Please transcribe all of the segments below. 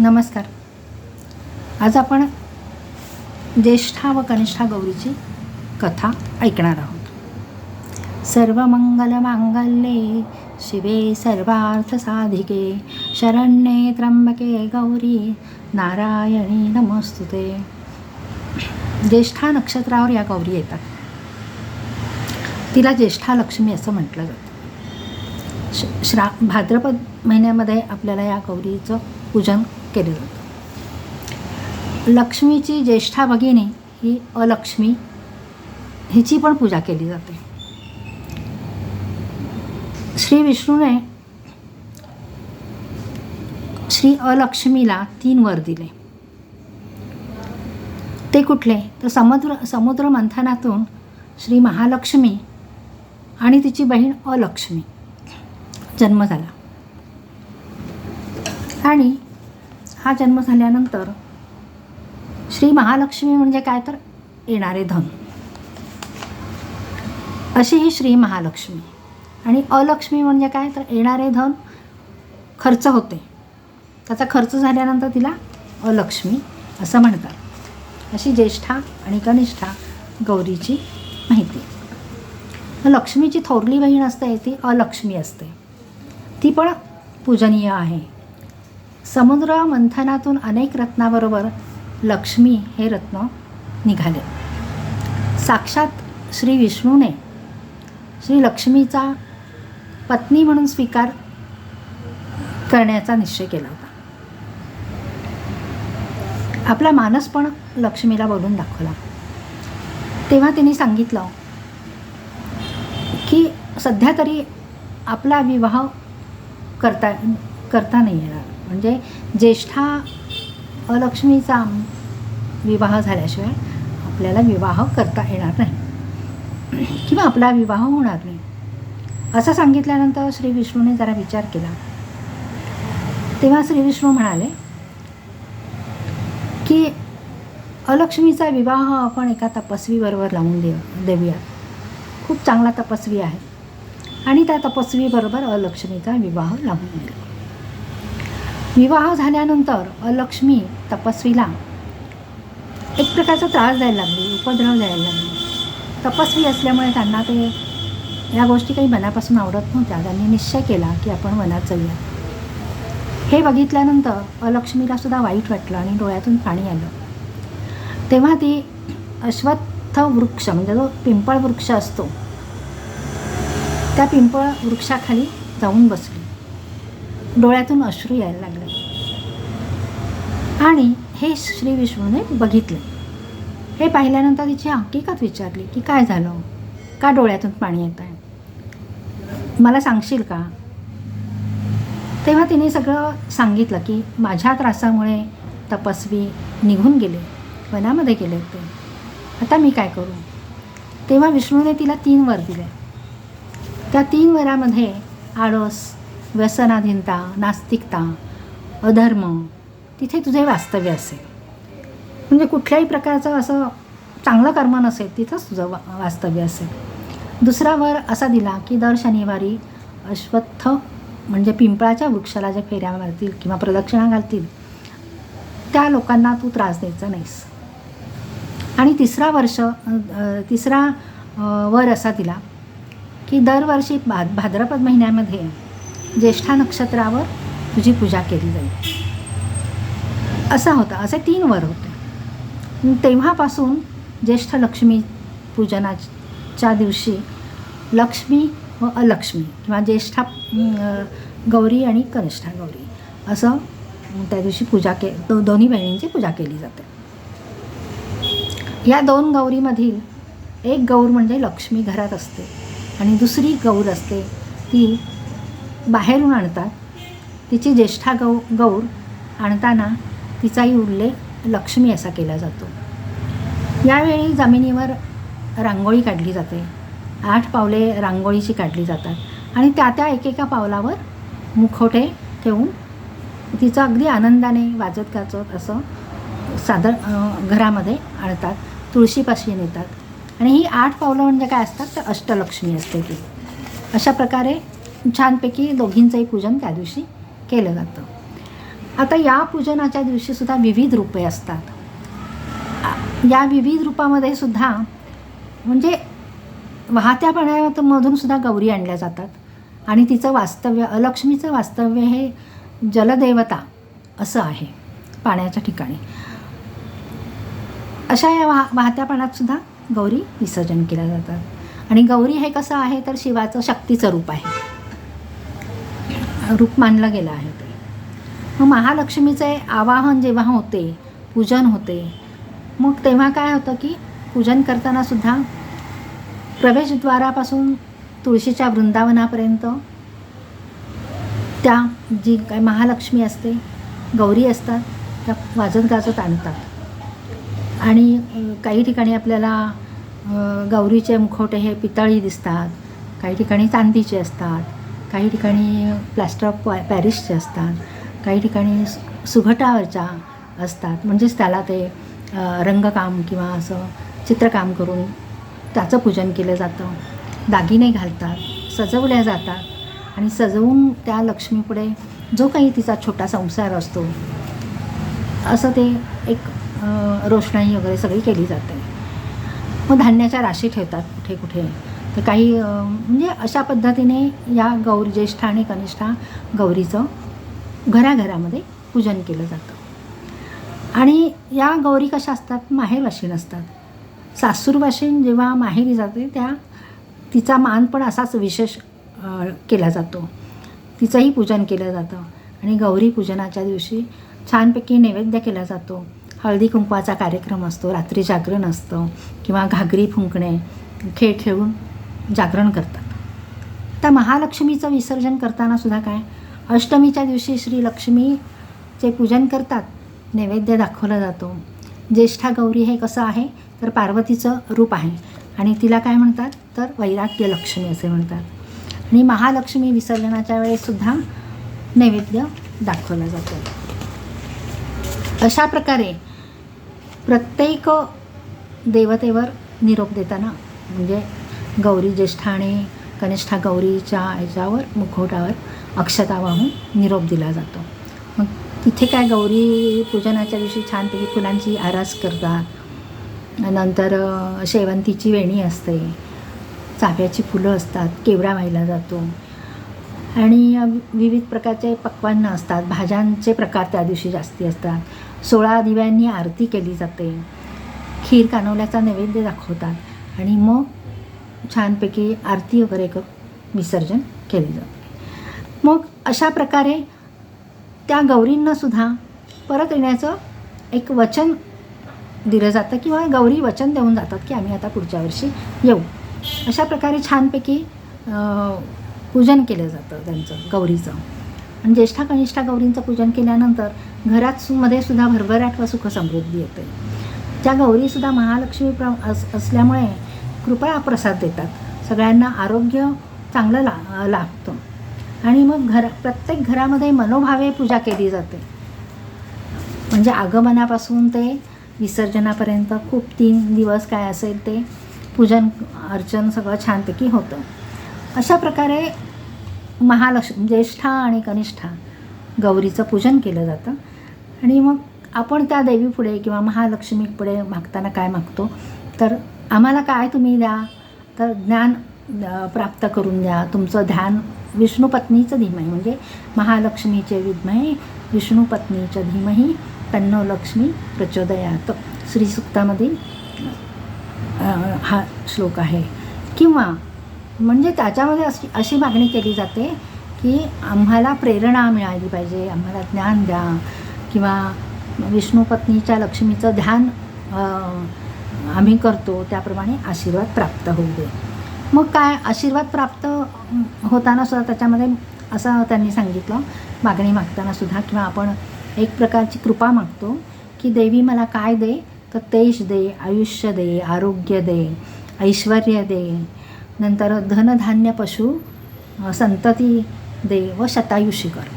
नमस्कार. आज आपण ज्येष्ठा व कनिष्ठा गौरीची कथा ऐकणार आहोत. सर्व मंगलमांगल्ये शिवे सर्वार्थ साधिके शरण्ये त्र्यंबके गौरी नारायणी नमस्तुते. ज्येष्ठा नक्षत्रावर या गौरी येतात. तिला ज्येष्ठा लक्ष्मी असं म्हटलं जातं. श श्रा भाद्रपद महिन्यामध्ये आपल्याला या गौरीचं पूजन केलं जातं लक्ष्मीची ज्येष्ठा भगिनी ही अलक्ष्मी हिची पण पूजा केली जाते. श्री विष्णूने श्री अलक्ष्मीला तीन वर दिले. ते कुठले? तर समुद्र समुद्र मंथनातून श्री महालक्ष्मी आणि तिची बहीण अलक्ष्मी जन्म झाला. आणि हा जन्म झाल्यानंतर श्री महालक्ष्मी म्हणजे काय तर येणारे धन. अशी ही श्री महालक्ष्मी. आणि अलक्ष्मी म्हणजे काय तर येणारे धन खर्च होते. त्याचा खर्च झाल्यानंतर तिला अलक्ष्मी असं म्हणतात. अशी ज्येष्ठा आणि कनिष्ठा गौरीची माहिती. लक्ष्मीची थोरली बहीण असते ती अलक्ष्मी असते. ती पण पूजनीय आहे. समुद्र मंथनातून अनेक रत्नाबरोबर लक्ष्मी हे रत्न निघाले. साक्षात श्री विष्णूने श्री लक्ष्मीचा पत्नी म्हणून स्वीकार करण्याचा निश्चय केला होता. आपला मानस पण लक्ष्मीला बोलून दाखवला. तेव्हा तिने सांगितलं की सध्या तरी आपला विवाह करता करता नाही येणार. म्हणजे ज्येष्ठा अलक्ष्मीचा विवाह झाल्याशिवाय आपल्याला विवाह करता येणार नाही. किंवा आपला विवाह होणार नाही. असं सांगितल्यानंतर श्री विष्णूने जरा विचार केला. तेव्हा श्री विष्णू म्हणाले की अलक्ष्मीचा विवाह आपण एका तपस्वीबरोबर लावून देऊ देऊया खूप चांगला तपस्वी आहे. आणि त्या तपस्वीबरोबर अलक्ष्मीचा विवाह लावून देऊ विवाह झाल्यानंतर अलक्ष्मी तपस्वीला एक प्रकारचा त्रास द्यायला लागली उपद्रव द्यायला लागली. तपस्वी असल्यामुळे त्यांना ते या गोष्टी काही मनापासून आवडत नव्हत्या. त्यांनी निश्चय केला की आपण वनात जाऊया. हे बघितल्यानंतर अलक्ष्मीला सुद्धा वाईट वाटलं आणि डोळ्यातून पाणी आलं. तेव्हा ती अश्वत्थ वृक्ष म्हणजे जो पिंपळ वृक्ष असतो त्या पिंपळ वृक्षाखाली जाऊन बसली. डोळ्यातून अश्रू यायला लागले. आणि हे श्री विष्णूने बघितले. हे पाहिल्यानंतर तिची हकीकत विचारली की काय झालं? का डोळ्यातून पाणी येत आहे मला सांगशील का? तेव्हा तिने सगळं सांगितलं की माझ्या त्रासामुळे तपस्वी निघून गेले वनामध्ये गेले ते आता मी काय करू? तेव्हा विष्णूने तिला तीन वर दिले. त्या तीन वरामध्ये आळस व्यसनाधीनता नास्तिकता अधर्म तिथे तुझे वास्तव्य असेल. म्हणजे कुठल्याही प्रकारचं असं चांगलं कर्म नसेल तिथंच तुझं वा वास्तव्य असेल. दुसरा वर असा दिला की दर शनिवारी अश्वत्थ म्हणजे पिंपळाच्या वृक्षाला जे फेऱ्या मारतील किंवा प्रदक्षिणा घालतील त्या लोकांना तू त्रास द्यायचा नाहीस. आणि तिसरा वर्ष तिसरा वर असा दिला की दरवर्षी भा भाद्रपद महिन्यामध्ये ज्येष्ठा नक्षत्रावर तुझी पूजा केली जाईल. असा होता असे तीन वर होते. तेव्हापासून ज्येष्ठ लक्ष्मी पूजनाच्या दिवशी लक्ष्मी व अलक्ष्मी किंवा ज्येष्ठा गौरी आणि कनिष्ठा गौरी असं त्या दिवशी पूजा के दो दोन्ही बहिणींची पूजा केली जाते. या दोन गौरीमधील एक गौर म्हणजे लक्ष्मी घरात असते आणि दुसरी गौर असते ती बाहेरून आणतात. तिची ज्येष्ठा गौ गौर आणताना तिचाही उल्लेख लक्ष्मी असा केला जातो. यावेळी जमिनीवर रांगोळी काढली जाते. आठ पावले रांगोळीची काढली जातात आणि त्या त्या एकेका पावलावर मुखोटे ठेवून तिचं अगदी आनंदाने वाजत गाजत असं सादर घरामध्ये आणतात तुळशीपाशी नेतात. आणि ही आठ पावलं म्हणजे काय असतात? तर अष्टलक्ष्मी असते ती. अशा प्रकारे छानपैकी दोघींचंही पूजन त्या दिवशी केलं जातं. आता या पूजनाच्या दिवशीसुद्धा विविध रूपे असतात. या विविध रूपामध्ये सुद्धा म्हणजे वाहत्या पाण्यामधून सुद्धा गौरी आणल्या जातात. आणि तिचं वास्तव्य लक्ष्मीचं वास्तव्य हे जलदेवता असं आहे पाण्याच्या ठिकाणी. अशा या वाह वाहत्या पाण्यात सुद्धा गौरी विसर्जन केल्या जातात. आणि गौरी हे कसं आहे तर शिवाचं शक्तीचं रूप आहे. रूप मानलं गेलं आहे ते मग महालक्ष्मीचे आवाहन जेव्हा होते पूजन होते मग तेव्हा काय होतं की पूजन करताना सुद्धा प्रवेशद्वारापासून तुळशीच्या वृंदावनापर्यंत त्या जी काय महालक्ष्मी असते गौरी असतात त्या वाजत गाजत आणतात. आणि काही ठिकाणी आपल्याला गौरीचे मुखवटे हे पितळी दिसतात काही ठिकाणी चांदीचे असतात काही ठिकाणी प्लॅस्टर ऑफ पॅ पॅरिसचे असतात. काही ठिकाणी सुघटावरच्या असतात. म्हणजेच त्याला ते रंगकाम किंवा असं चित्रकाम करून त्याचं पूजन केलं जातं. दागिने घालतात सजवल्या जातात आणि सजवून त्या लक्ष्मीपुढे जो काही तिचा छोटा संसार असतो असं ते एक रोषणाई वगैरे सगळी केली जाते. मग धान्याच्या राशी ठेवतात कुठे कुठे. तर काही म्हणजे अशा पद्धतीने या गौरी ज्येष्ठा आणि कनिष्ठा गौरीचं घराघरामध्ये पूजन केलं जातं. आणि या गौरी कशा असतात? माहेरवाशीण असतात. सासूरवाशीण जेव्हा माहेरी जाते त्या तिचा मान पण असाच विशेष केला जातो. तिचंही पूजन केलं जातं. आणि गौरी पूजनाच्या दिवशी छानपैकी नैवेद्य केला जातो. हळदी कुंकवाचा कार्यक्रम असतो रात्री जागरण असतं किंवा घागरी फुंकणे खेळ खेळून जागरण करतात. त्या महालक्ष्मीचं विसर्जन करताना सुद्धा काय? अष्टमीच्या दिवशी श्री लक्ष्मीचे पूजन करतात. नैवेद्य दाखवला जातो. ज्येष्ठा गौरी हे कसं आहे? तर पार्वतीचं रूप आहे. आणि तिला काय म्हणतात? तर वैराग्य लक्ष्मी असे म्हणतात. आणि महालक्ष्मी विसर्जनाच्या वेळेससुद्धा नैवेद्य दाखवला जातो. अशा प्रकारे प्रत्येक देवतेवर निरोप देताना म्हणजे गौरी ज्येष्ठा आणि कनिष्ठा गौरीच्या याच्यावर मुखवटावर अक्षता वाहून निरोप दिला जातो. मग तिथे काय गौरी पूजनाच्या दिवशी छानपैकी फुलांची आरास करतात. नंतर शेवंतीची वेणी असते. चाफ्याची फुलं असतात. केवडा व्हायला जातो. आणि विविध प्रकारचे पक्वान्न असतात. भाज्यांचे प्रकार त्या दिवशी जास्ती असतात. सोळा दिव्यांनी आरती केली जाते. खीर कानवल्याचा नैवेद्य दाखवतात. आणि मग छानपैकी आरती वगैरे करून विसर्जन केले जाते. अशा प्रकारे त्या गौरींनासुद्धा परत येण्याचं एक वचन दिलं जातं किंवा गौरी वचन देऊन जातात की आम्ही आता पुढच्या वर्षी येऊ. अशा प्रकारे छानपैकी पूजन केलं जातं त्यांचं गौरीचं. आणि ज्येष्ठा कनिष्ठा गौरींचं पूजन केल्यानंतर घरात सु- मध्ये सुद्धा भरभराट व सुखसमृद्धी येते. त्या गौरीसुद्धा महालक्ष्मी प्र अस असल्यामुळे कृपया प्रसाद देतात. सगळ्यांना आरोग्य चांगलं ला लाभतं. आणि मग घर प्रत्येक घरामध्ये मनोभावे पूजा केली जाते. म्हणजे आगमनापासून ते विसर्जनापर्यंत खूप तीन दिवस काय असेल ते पूजन अर्चन सगळं छानपैकी होतं. अशा प्रकारे महालक्ष्मी ज्येष्ठा आणि कनिष्ठा गौरीचं पूजन केलं जातं. आणि मग आपण त्या देवीपुढे किंवा महालक्ष्मीपुढे मागताना काय मागतो? तर आम्हाला काय तुम्ही द्या? तर ज्ञान प्राप्त करून द्या. तुमचं ध्यान विष्णुपत्नीचं धीमही म्हणजे महालक्ष्मीचे विद्महे विष्णुपत्नीच्या धीमही तन्नो लक्ष्मी प्रचोदयात. श्रीसुक्तामधील हा श्लोक आहे. किंवा म्हणजे त्याच्यामध्ये अशी अशी मागणी केली जाते की आम्हाला प्रेरणा मिळाली पाहिजे आम्हाला ज्ञान द्या किंवा विष्णुपत्नीच्या लक्ष्मीचं ध्यान आम्ही करतो त्याप्रमाणे आशीर्वाद प्राप्त होऊ दे. मग काय आशीर्वाद प्राप्त होताना सुद्धा त्याच्यामध्ये असं त्यांनी सांगितलं मागणी मागताना सुद्धा किंवा आपण एक प्रकारची कृपा मागतो की देवी मला काय दे? तर तेज दे आयुष्य दे आरोग्य दे ऐश्वर दे नंतर धनधान्य पशु संतती दे व शतायुषी कर.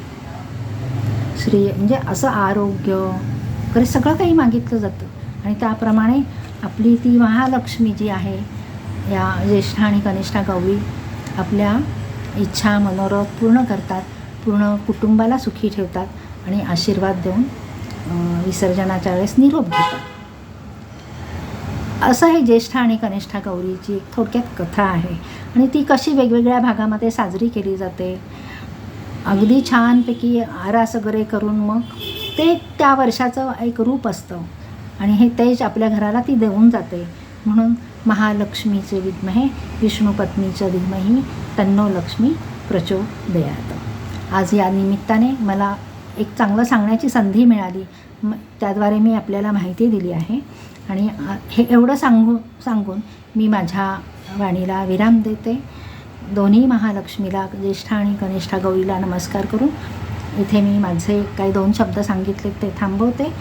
श्री म्हणजे असं आरोग्य वगैरे सगळं काही मागितलं जातं. आणि त्याप्रमाणे आपली ती महालक्ष्मी जी आहे या ज्येष्ठा आणि कनिष्ठा गौरी आपल्या इच्छा मनोरथ पूर्ण करतात पूर्ण कुटुंबाला सुखी ठेवतात आणि आशीर्वाद देऊन विसर्जनाच्या वेळेस निरोप घेतात. असं हे ज्येष्ठ आणि कनिष्ठा गौरीची एक थोडक्यात कथा आहे आणि ती कशी वेगवेगळ्या भागामध्ये साजरी केली जाते. अगदी छानपैकी आरास वगैरे करून मग ते त्या वर्षाचं एक रूप असतं आणि हे तेज आपल्या घराला ती देऊन जाते. म्हणून महालक्ष्मीचे विद्महे विष्णुपत्नीचं धीमही तन्नो लक्ष्मी प्रचोदयात. आज या निमित्ताने मला एक चांगलं सांगण्याची संधी मिळाली. म त्याद्वारे मी आपल्याला माहिती दिली आहे. आणि हे एवढं सांगू सांगून मी माझ्या वाणीला विराम देते. दोन्ही महालक्ष्मीला ज्येष्ठा आणि कनिष्ठा गौरीला नमस्कार करून इथे मी माझे काही दोन शब्द सांगितले ते थांबवते.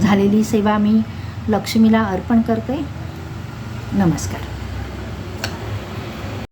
झालेली सेवा मी लक्ष्मीला अर्पण करते. नमस्कार.